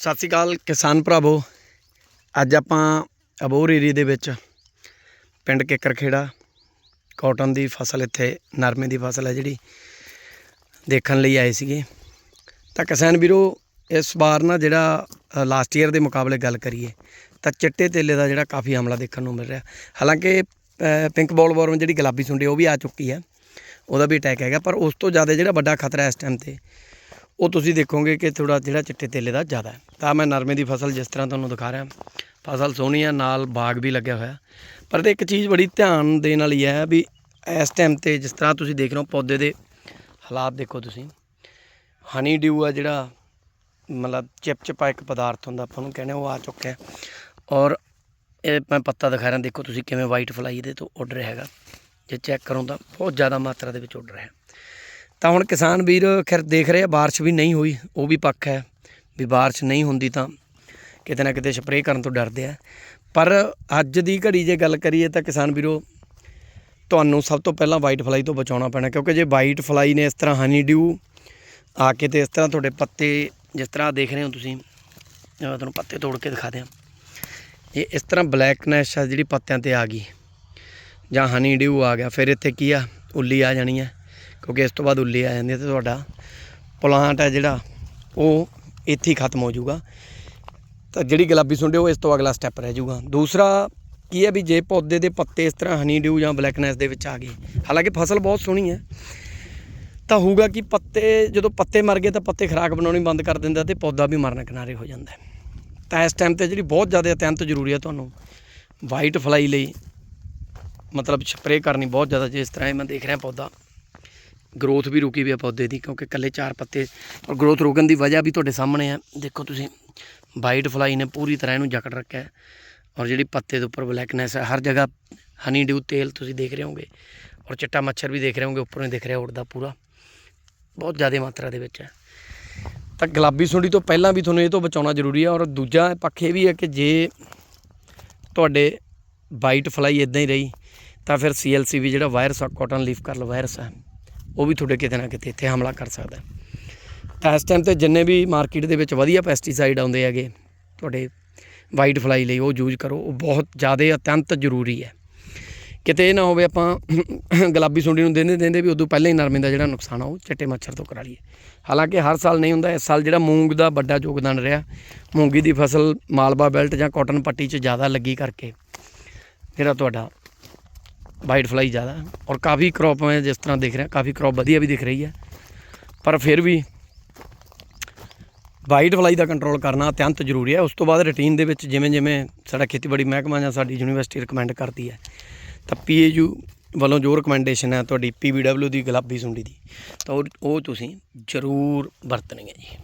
ਸਤਿ ਸ਼੍ਰੀ ਅਕਾਲ ਕਿਸਾਨ ਭਰਾਵੋ। ਅੱਜ ਆਪਾਂ ਅਬੋਰ ਏਰੀਏ ਦੇ ਵਿੱਚ ਪਿੰਡ ਕਿੱਕਰ ਖੇੜਾ ਕਾਟਨ ਦੀ ਫਸਲ ਇੱਥੇ, ਨਰਮੇ ਦੀ ਫਸਲ ਹੈ ਜਿਹੜੀ, ਦੇਖਣ ਲਈ ਆਏ ਸੀਗੇ। ਤਾਂ ਕਿਸਾਨ ਵੀਰੋ, ਇਸ ਵਾਰ ਨਾ ਜਿਹੜਾ ਲਾਸਟ ਈਅਰ ਦੇ ਮੁਕਾਬਲੇ ਗੱਲ ਕਰੀਏ, ਤਾਂ ਚਿੱਟੇ ਤੇਲੇ ਦਾ ਜਿਹੜਾ ਕਾਫੀ ਹਮਲਾ ਦੇਖਣ ਨੂੰ ਮਿਲ ਰਿਹਾ। ਹਾਲਾਂਕਿ ਪਿੰਕ ਬੋਲ ਵਾਰਮ ਜਿਹੜੀ ਗੁਲਾਬੀ ਸੁੰਡੀ, ਉਹ ਵੀ ਆ ਚੁੱਕੀ ਹੈ, ਉਹਦਾ ਵੀ ਅਟੈਕ ਹੈਗਾ, ਪਰ ਉਸ ਤੋਂ ਜ਼ਿਆਦਾ ਜਿਹੜਾ ਵੱਡਾ ਖਤਰਾ ਇਸ ਟਾਈਮ ਤੇ ਉਹ ਤੁਸੀਂ ਦੇਖੋਗੇ ਕਿ ਥੋੜਾ ਜਿਹੜਾ ਚਿੱਟੇ ਤੇਲੇ ਦਾ ਜ਼ਿਆਦਾ ਹੈ। ਤਾਂ ਮੈਂ ਨਰਮੇ ਦੀ ਫਸਲ ਜਿਸ ਤਰ੍ਹਾਂ ਤੁਹਾਨੂੰ ਦਿਖਾ ਰਿਹਾ, ਫਸਲ ਸੋਹਣੀ ਹੈ, ਨਾਲ ਬਾਗ ਵੀ ਲੱਗਿਆ ਹੋਇਆ। ਪਰ ਤੇ ਇੱਕ ਚੀਜ਼ ਬੜੀ ਧਿਆਨ ਦੇਣ ਵਾਲੀ ਹੈ ਵੀ ਇਸ ਟਾਈਮ ਤੇ ਜਿਸ ਤਰ੍ਹਾਂ ਤੁਸੀਂ ਦੇਖ ਰਹੇ ਹੋ ਪੌਦੇ ਦੇ ਹਾਲਾਤ ਦੇਖੋ ਤੁਸੀਂ। ਹਨੀ ਡਿਊ ਆ ਜਿਹੜਾ, ਮਤਲਬ ਚਿਪਚਿਪਾ ਇੱਕ ਪਦਾਰਥ ਹੁੰਦਾ ਆਪਾਂ ਨੂੰ ਕਹਿੰਦੇ ਉਹ ਆ ਚੁੱਕਿਆ ਔਰ ਇਹ ਮੈਂ ਪੱਤਾ ਦਿਖਾ ਰਿਹਾ, ਦੇਖੋ ਤੁਸੀਂ ਕਿਵੇਂ ਵਾਈਟ ਫਲਾਈ ਇਹਦੇ ਤੋਂ ਉੱਡ ਰਿਹਾ ਹੈਗਾ। ਜੇ ਚੈੱਕ ਕਰੋ ਤਾਂ ਬਹੁਤ ਜ਼ਿਆਦਾ ਮਾਤਰਾ ਦੇ ਵਿੱਚ ਉੱਡ ਰਿਹਾ ਤਾਂ ਹੁਣ ਕਿਸਾਨ ਵੀਰ ਖੈਰ ਦੇਖ ਰਹੇ ਆ, ਬਾਰਿਸ਼ ਵੀ ਨਹੀਂ ਹੋਈ, ਉਹ ਵੀ ਪੱਖ ਹੈ, ਵੀ ਬਾਰਿਸ਼ ਨਹੀਂ ਹੁੰਦੀ ਤਾਂ ਕਿਤੇ ਨਾ ਕਿਤੇ ਸਪਰੇਅ ਕਰਨ ਤੋਂ ਡਰਦੇ ਆ। ਪਰ ਅੱਜ ਦੀ ਘੜੀ ਜੇ ਗੱਲ ਕਰੀਏ ਤਾਂ ਕਿਸਾਨ ਵੀਰੋ, ਤੁਹਾਨੂੰ ਸਭ ਤੋਂ ਪਹਿਲਾਂ ਵਾਈਟ ਫਲਾਈ ਤੋਂ ਬਚਾਉਣਾ ਪੈਣਾ, ਕਿਉਂਕਿ ਜੇ ਵਾਈਟ ਫਲਾਈ ਨੇ ਇਸ ਤਰ੍ਹਾਂ ਹਨੀ ਡਿਊ ਆ ਕੇ ਤੇ ਇਸ ਤਰ੍ਹਾਂ ਤੁਹਾਡੇ ਪੱਤੇ ਜਿਸ ਤਰ੍ਹਾਂ ਦੇਖ ਰਹੇ ਹੋ ਤੁਸੀਂ ਤੁਹਾਨੂੰ ਪੱਤੇ ਤੋੜ ਕੇ ਦਿਖਾ ਦਿਆਂ। ਇਹ ਇਸ ਤਰ੍ਹਾਂ ਬਲੈਕਨੈਸ ਆ ਜਿਹੜੀ ਪੱਤਿਆਂ ਤੇ ਆ ਗਈ, ਜਾਂ ਹਨੀ ਡਿਊ ਆ ਗਿਆ, ਫਿਰ ਇੱਥੇ ਕੀ ਆ, ਉੱਲੀ ਆ ਜਾਣੀ ਹੈ ਕਿਉਂਕਿ ਇਸ ਤੋਂ ਬਾਅਦ ਉੱਲੇ ਆ ਜਾਂਦੇ ਹੈ ਤੇ ਤੁਹਾਡਾ ਪਲਾਂਟ ਹੈ ਜਿਹੜਾ, ਉਹ ਇੱਥੇ ਹੀ ਖਤਮ ਹੋ ਜਾਊਗਾ। ਤਾਂ ਜਿਹੜੀ ਗੁਲਾਬੀ ਸੁੰਡੀ ਉਹ ਇਸ ਤੋਂ ਅਗਲਾ ਸਟੈਪ ਰਹਿ ਜਾਊਗਾ। ਦੂਸਰਾ ਕੀ ਹੈ ਵੀ ਜੇ ਪੌਦੇ ਦੇ ਪੱਤੇ ਇਸ ਤਰ੍ਹਾਂ ਹਨੀ ਡਿਊ ਜਾਂ ਬਲੈਕਨੈਸ ਦੇ ਵਿੱਚ ਆ ਗਏ, ਹਾਲਾਂਕਿ ਫਸਲ ਬਹੁਤ ਸੋਹਣੀ ਹੈ, ਤਾਂ ਹੋਊਗਾ ਕਿ ਪੱਤੇ, ਜਦੋਂ ਪੱਤੇ ਮਰ ਗਏ ਤਾਂ ਪੱਤੇ ਖਰਾਕ ਬਣਾਉਣੀ ਬੰਦ ਕਰ ਦਿੰਦਾ ਤੇ ਪੌਦਾ ਵੀ ਮਰਨ ਕਿਨਾਰੇ ਹੋ ਜਾਂਦਾ ਤਾਂ ਇਸ ਟਾਈਮ ਤੇ ਜਿਹੜੀ ਬਹੁਤ ਜ਼ਿਆਦਾ ਅਤਿਅੰਤ ਜ਼ਰੂਰੀ ਹੈ ਤੁਹਾਨੂੰ ਵਾਈਟ ਫਲਾਈ ਲਈ ਮਤਲਬ ਸਪਰੇਅ ਕਰਨੀ ਬਹੁਤ ਜ਼ਿਆਦਾ ਜਿਸ ਤਰ੍ਹਾਂ ਇਹ ਮੈਂ ਦੇਖ ਰਿਹਾ ਪੌਦਾ। ਗਰੋਥ ਵੀ ਰੁਕੀ ਵੀ ਹੈ ਪੌਦੇ ਦੀ, ਕਿਉਂਕਿ ਇਕੱਲੇ ਚਾਰ ਪੱਤੇ ਔਰ ਗਰੋਥ ਰੁਕਣ ਦੀ ਵਜ੍ਹਾ ਵੀ ਤੁਹਾਡੇ ਸਾਹਮਣੇ ਹੈ ਦੇਖੋ ਤੁਸੀਂ ਵਾਈਟ ਫਲਾਈ ਨੇ ਪੂਰੀ ਤਰ੍ਹਾਂ ਇਹਨੂੰ ਜਕੜ ਰੱਖਿਆ ਔਰ ਜਿਹੜੀ ਪੱਤੇ ਦੇ ਉੱਪਰ ਬਲੈਕਨੈਸ ਹੈ, ਹਰ ਜਗ੍ਹਾ ਹਨੀ ਡਿਊ ਤੇਲ ਤੁਸੀਂ ਦੇਖ ਰਹੇ ਹੋਗੇ ਔਰ ਚਿੱਟਾ ਮੱਛਰ ਵੀ ਦੇਖ ਰਹੇ ਹੋਗੇ ਉੱਪਰੋਂ ਹੀ ਦਿਖ ਰਿਹਾ ਉੱਡਦਾ ਪੂਰਾ। ਬਹੁਤ ਜ਼ਿਆਦਾ ਮਾਤਰਾ ਦੇ ਵਿੱਚ ਹੈ। ਤਾਂ ਗੁਲਾਬੀ ਸੁੰਡੀ ਤੋਂ ਪਹਿਲਾਂ ਵੀ ਤੁਹਾਨੂੰ ਇਹ ਤੋਂ ਬਚਾਉਣਾ ਜ਼ਰੂਰੀ ਹੈ ਔਰ ਦੂਜਾ ਪੱਖ ਇਹ ਵੀ ਹੈ ਕਿ ਜੇ ਤੁਹਾਡੇ ਵਾਈਟ ਫਲਾਈ ਇਦਾਂ ਹੀ ਰਹੀ, ਤਾਂ ਫਿਰ ਸੀਐਲਸੀ ਵੀ ਜਿਹੜਾ ਵਾਇਰਸ ਆ ਕਾਟਨ ਲੀਫ ਕਰਲ ਵਾਇਰਸ ਹੈ ਉਹ ਵੀ ਤੁਹਾਡੇ ਕਿਤੇ ਨਾ ਕਿਤੇ ਇੱਥੇ ਹਮਲਾ ਕਰ ਸਕਦਾ ਤਾਂ ਇਸ ਟਾਈਮ ਤੇ ਜਿੰਨੇ ਵੀ ਮਾਰਕੀਟ ਦੇ ਵਿੱਚ ਵਧੀਆ ਪੈਸਟੀਸਾਈਡ ਆਉਂਦੇ ਹੈਗੇ, ਤੁਹਾਡੇ ਵਾਈਟ ਫਲਾਈ ਲਈ ਉਹ ਯੂਜ਼ ਕਰੋ, ਉਹ ਬਹੁਤ ਜ਼ਿਆਦਾ ਅਤਿਅੰਤ ਜ਼ਰੂਰੀ ਹੈ। ਕਿਤੇ ਇਹ ਨਾ ਹੋਵੇ ਆਪਾਂ ਗੁਲਾਬੀ ਸੁੰਡੀ ਨੂੰ ਦਿੰਦੇ ਦਿੰਦੇ ਵੀ ਉਦੋਂ ਪਹਿਲਾਂ ਹੀ ਨਰਮੇ ਦਾ ਜਿਹੜਾ ਨੁਕਸਾਨ ਆ, ਉਹ ਚਿੱਟੇ ਮੱਛਰ ਤੋਂ ਕਰਾ ਲਈਏ। ਹਾਲਾਂਕਿ ਹਰ ਸਾਲ ਨਹੀਂ ਹੁੰਦਾ, ਇਸ ਸਾਲ ਜਿਹੜਾ ਮੂੰਗ ਦਾ ਵੱਡਾ ਯੋਗਦਾਨ ਰਿਹਾ, ਮੂੰਗੀ ਦੀ ਫਸਲ ਮਾਲਵਾ ਬੈਲਟ ਜਾਂ ਕਾਟਨ ਪੱਟੀ 'ਚ ਜ਼ਿਆਦਾ ਲੱਗੀ ਕਰਕੇ, ਜਿਹੜਾ ਤੁਹਾਡਾ ਵਾਈਟ ਫਲਾਈ ਜ਼ਿਆਦਾ। ਔਰ ਕਾਫੀ ਕ੍ਰੌਪ ਮੈਂ ਜਿਸ ਤਰ੍ਹਾਂ ਦੇਖ ਰਿਹਾ, ਕਾਫੀ ਕ੍ਰੌਪ ਵਧੀਆ ਵੀ ਦਿਖ ਰਹੀ ਹੈ। ਪਰ ਫਿਰ ਵੀ ਵਾਈਟ ਫਲਾਈ ਦਾ ਕੰਟਰੋਲ ਕਰਨਾ ਅਤਿਅੰਤ ਜ਼ਰੂਰੀ ਹੈ। ਉਸ ਤੋਂ ਬਾਅਦ ਰੁਟੀਨ ਦੇ ਵਿੱਚ ਜਿਵੇਂ ਜਿਵੇਂ ਸਾਡਾ ਖੇਤੀਬਾੜੀ ਮਹਿਕਮਾ ਜਾਂ ਸਾਡੀ ਯੂਨੀਵਰਸਿਟੀ ਰਿਕਮੈਂਡ ਕਰਦੀ ਹੈ, ਤਾਂ ਪੀ ਏ ਯੂ ਵੱਲੋਂ ਜੋ ਰਿਕਮੈਂਡੇਸ਼ਨ ਹੈ ਤੁਹਾਡੀ ਪੀਬੀਡਬਲਯੂ ਦੀ ਗੁਲਾਬੀ ਸੁੰਡੀ ਦੀ, ਤਾਂ ਉਹ ਤੁਸੀਂ ਜ਼ਰੂਰ ਵਰਤਣੀ ਹੈ ਜੀ।